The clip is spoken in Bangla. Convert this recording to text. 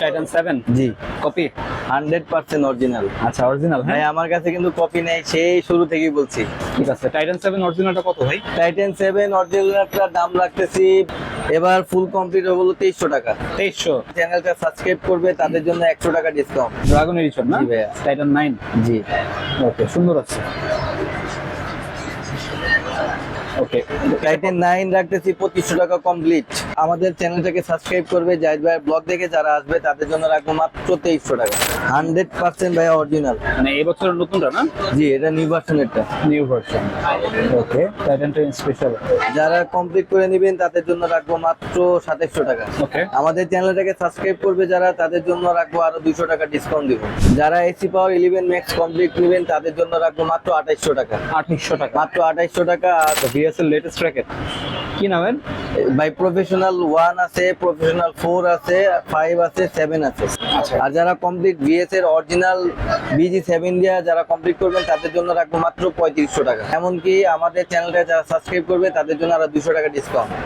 Titan seven G. Copy hundred percent original. আচ্ছা অরিজিনাল ভাই হ্যাঁ আমার কাছে কিন্তু কপি নেই সেই শুরু থেকেই বলছি। ঠিক আছে টাইটান সেভেন অরিজিনালটা কত ভাই? টাইটেন সেভেন অরিজিনালটার দাম রাখতেছি এবার ফুল কমপ্লিট হলো তেইশশো টাকা। তেইশশো? চ্যানেলটা সাবস্ক্রাইব করবে তাদের জন্য একশো টাকা ডিসকাউন্ট ড্রাগন এডিশন না। Titan nine G. ওকে সুন্দর আছে। ওকে টাইটেন নাইন রাখতেছি পঁচিশশো টাকা কমপ্লিট আমাদের চ্যানেলটাকে সাবস্ক্রাইব করবে জাহিদ ভাই ব্লগ দেখে যারা আসবে তাদের জন্য রাখব মাত্র তেইশশো টাকা। হান্ড্রেড পার্সেন্ট ভাই অরিজিনাল মানে এই নতুনটা না? জি এটা new ভার্সনেরটা new version okay Titan ten special যারা কমপ্লিট করে নেবেন তাদের জন্য রাখব মাত্র সাতাইশশো টাকা। ওকে আমাদের চ্যানেলটাকে সাবস্ক্রাইব করবে যারা তাদের জন্য রাখব আরও দুশো টাকা ডিসকাউন্ট দিব। যারা AC power eleven max complete নেবেন তাদের জন্য রাখব মাত্র আঠাইশশো টাকা। আঠাইশশো টাকা। মাত্র আঠাইশশো টাকা আর ভিএসএল লেটেস্ট র্যাকেট কি নামেন বাই প্রফেশনাল ওয়ান আছে প্রফেশনাল ফোর আছে ফাইভ আছে সেভেন আছে। আচ্ছা। আর যারা কমপ্লিট বিএস এর অরিজিনাল বিজি সেভেন দিয়া যারা কমপ্লিট করবেন তাদের জন্য রাখব মাত্র পঁয়ত্রিশশো টাকা। এমনকি আমাদের চ্যানেলটা যারা সাবস্ক্রাইব করবে তাদের জন্য আরও দুশো টাকা ডিসকাউন্ট